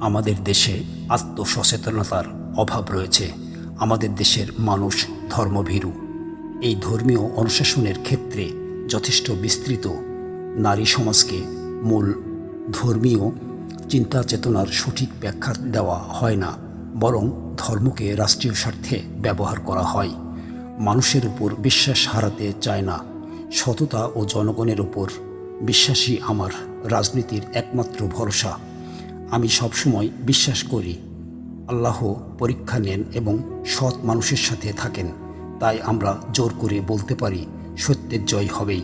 আমাদের দেশে আত্মসচেতনতার অভাব রয়েছে। আমাদের দেশের মানুষ ধর্মভীরু। এই ধর্মীয় অনুশাসনের ক্ষেত্রে যথেষ্ট বিস্তৃত। নারী সমাজকে মূল ধর্মীয় চিন্তা চেতনার সঠিক ব্যাখ্যা দেওয়া হয় না, বরং ধর্মকে রাষ্ট্রীয় স্বার্থে ব্যবহার করা হয়। মানুষের উপর বিশ্বাস হারাতে চায় না। সততা ও জনগণের উপর বিশ্বাসী আমার রাজনীতির একমাত্র ভরসা। আমি সবসময় বিশ্বাস করি, আল্লাহ পরীক্ষা নেন এবং সৎ মানুষের সাথে থাকেন। তাই আমরা জোর করে বলতে পারি, সত্যের জয় হবেই।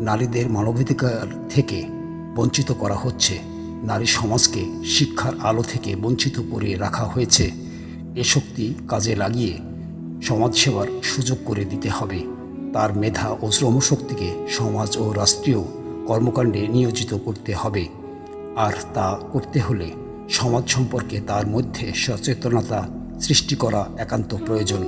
নারীদের মানবাধিকার থেকে বঞ্চিত করা হচ্ছে। নারী সমাজকে শিক্ষার আলো থেকে বঞ্চিত করে রাখা হয়েছে। এ শক্তি কাজে লাগিয়ে সমাজসেবার সুযোগ করে দিতে হবে। তার মেধা ও শ্রমশক্তিকে সমাজ ও রাষ্ট্রীয় কর্মকাণ্ডে নিয়োজিত করতে হবে। আর তা করতে হলে সমাজ সম্পর্কে তার মধ্যে সচেতনতা সৃষ্টি করা একান্ত প্রয়োজন।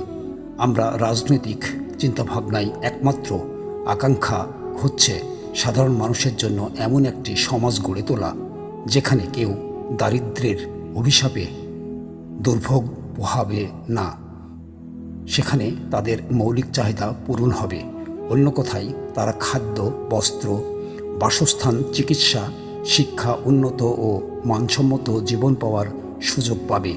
আমরা রাজনৈতিক চিন্তাভাবনায় একমাত্র আকাঙ্ক্ষা হচ্ছে সাধারণ মানুষের জন্য এমন একটি সমাজ গড়ে তোলা, যেখানে কেউ দারিদ্র্যের অভিশাপে দুর্ভোগ পোহাবে না। সেখানে তাদের মৌলিক চাহিদা পূরণ হবে। অন্য কথায়, তারা খাদ্য, বস্ত্র, বাসস্থান, চিকিৎসা শিক্ষা উন্নত ও মানসম্মত জীবন পাওয়ার সুযোগ পাবে।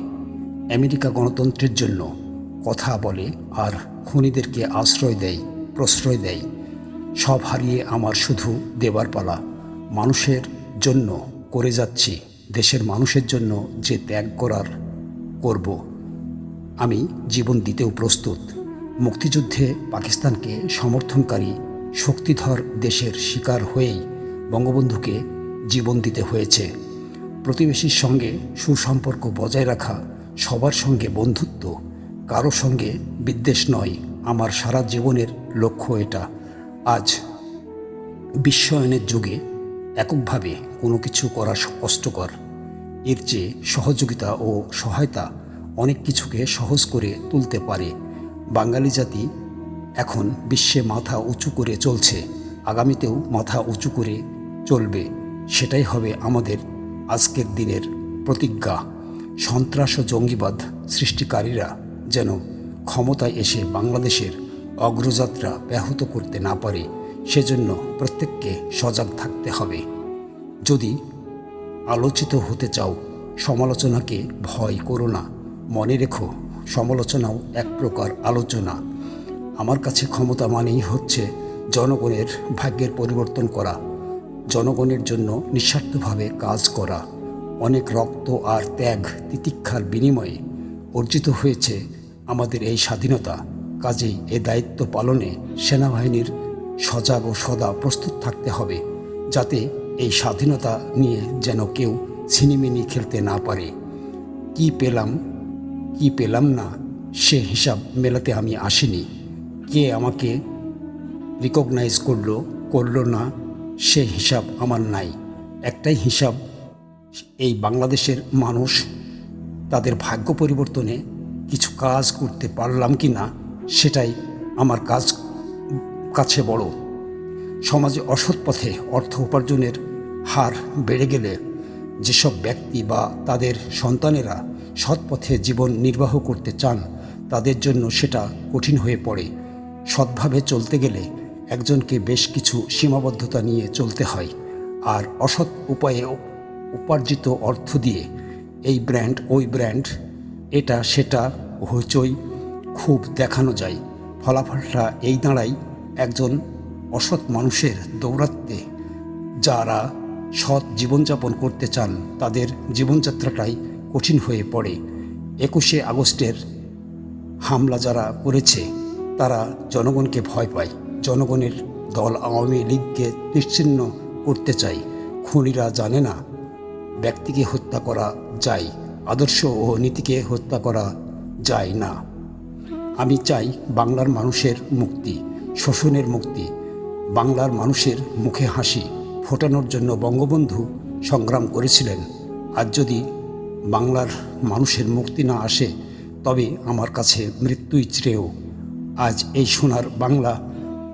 আমেরিকা গণতন্ত্রের জন্য কথা বলে আর খুনিদেরকে আশ্রয় দেয়, প্রশ্রয় দেয়। সব হারিয়ে আমার শুধু দেবার পালা। মানুষের জন্য করে যাচ্ছি, দেশের মানুষের জন্য যে ত্যাগ করার করব। আমি জীবন দিতেও প্রস্তুত। মুক্তিযুদ্ধে পাকিস্তানকে সমর্থনকারী, শক্তিধর দেশের শিকার হয়েই বঙ্গবন্ধুকে জীবন দিতে হয়েছে। প্রতিবেশীর সঙ্গে সুসম্পর্ক বজায় রাখা, সবার সঙ্গে বন্ধুত্ব, কারও সঙ্গে বিদ্বেষ নয়। আমার সারা জীবনের লক্ষ্য এটা। আজ বিশ্বায়নের যুগে এককভাবে কোনো কিছু করা কষ্টকর। এর চেয়ে সহযোগিতা ও সহায়তা অনেক কিছুকে সহজ করে তুলতে পারে। বাঙালি জাতি এখন বিশ্বে মাথা উঁচু করে চলছে। আগামীতেও মাথা উঁচু করে চলবে। সেটাই হবে আমাদের আজকের দিনের প্রতিজ্ঞা। সন্ত্রাস ও জঙ্গিবাদ সৃষ্টিকারীরা যেন ক্ষমতায় এসে বাংলাদেশের অগ্রযাত্রা ব্যাহত করতে না পারে, সেজন্য প্রত্যেককে সজাগ থাকতে হবে। যদি আলোচিত হতে চাও, সমালোচনাকে ভয় করো না। মনে রেখো, সমালোচনাও এক প্রকার আলোচনা। আমার কাছে ক্ষমতা মানেই হচ্ছে জনগণের ভাগ্যের পরিবর্তন করা। জনগণের জন্য নিঃস্বার্থভাবে কাজ করা। অনেক রক্ত আর ত্যাগ তিতিক্ষার বিনিময়ে অর্জিত হয়েছে আমাদের এই স্বাধীনতা। কাজেই এ দায়িত্ব পালনে সেনাবাহিনীর সজাগ ও সদা প্রস্তুত থাকতে হবে, যাতে এই স্বাধীনতা নিয়ে যেন কেউ ছিনিমিনি খেলতে না পারে। কি পেলাম কি পেলাম না, সে হিসাব মেলাতে আমি আসিনি। কে আমাকে রিকগনাইজ করল করল না সে হিসাব আমার নাই। একটাই হিসাব, এই বাংলাদেশের মানুষ তাদের ভাগ্য পরিবর্তনে কিছু কাজ করতে পারলাম কি না, সেটাই আমার কাজ, কাছে বড়। সমাজে অসৎ পথে অর্থ উপার্জনের হার বেড়ে গেলে যেসব ব্যক্তি বা তাদের সন্তানেরা সৎ পথে জীবন নির্বাহ করতে চান, তাদের জন্য সেটা কঠিন হয়ে পড়ে। সৎভাবে চলতে গেলে একজনকে বেশ কিছু সীমাবদ্ধতা নিয়ে চলতে হয় আর অসৎ উপায়ে উপার্জিত অর্থ দিয়ে এই ব্র্যান্ড, ওই ব্র্যান্ড, এটা, সেটা, হইচই খুব দেখানো যায়। ফলাফলটা এই দাঁড়াই একজন অসৎ মানুষের দৌরাত্মে যারা সৎ জীবনযাপন করতে চান, তাদের জীবনযাত্রাটাই কঠিন হয়ে পড়ে। একুশে আগস্টের হামলা যারা করেছে, তারা জনগণকে ভয় পায়। জনগণের দল আওয়ামী লীগকে নিশ্চিন্ন করতে চাই। খুনিরা জানে না ব্যক্তিকে হত্যা করা যায়, আদর্শ ও নীতিকে হত্যা করা যায় না। আমি চাই বাংলার মানুষের মুক্তি, শোষণের মুক্তি, বাংলার মানুষের মুখে হাসি ফোটানোর জন্য বঙ্গবন্ধু সংগ্রাম করেছিলেন। আর যদি বাংলার মানুষের মুক্তি না আসে, তবে আমার কাছে মৃত্যুই শ্রেয়। আজ এই সোনার বাংলা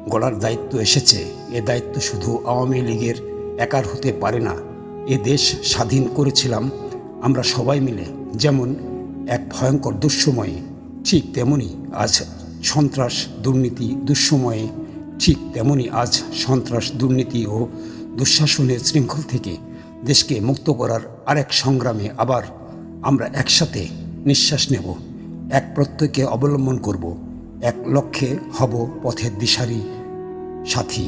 গড়ার দায়িত্ব এসেছে। এ দায়িত্ব শুধু আওয়ামী লীগের একার হতে পারে না। এ দেশ স্বাধীন করেছিলাম আমরা সবাই মিলে। যেমন এক ভয়ঙ্কর দুঃসময়ে, ঠিক তেমনি আজ সন্ত্রাস, দুর্নীতি, দুঃসময়ে, ঠিক তেমনি আজ সন্ত্রাস, দুর্নীতি ও দুঃশাসনের শৃঙ্খল থেকে দেশকে মুক্ত করার আরেক সংগ্রামে আবার আমরা একসাথে নিঃশ্বাস নেব। এক প্রত্যয়কে অবলম্বন করব। এক লক্ষ্যে হব পথের দিশারি সাথী।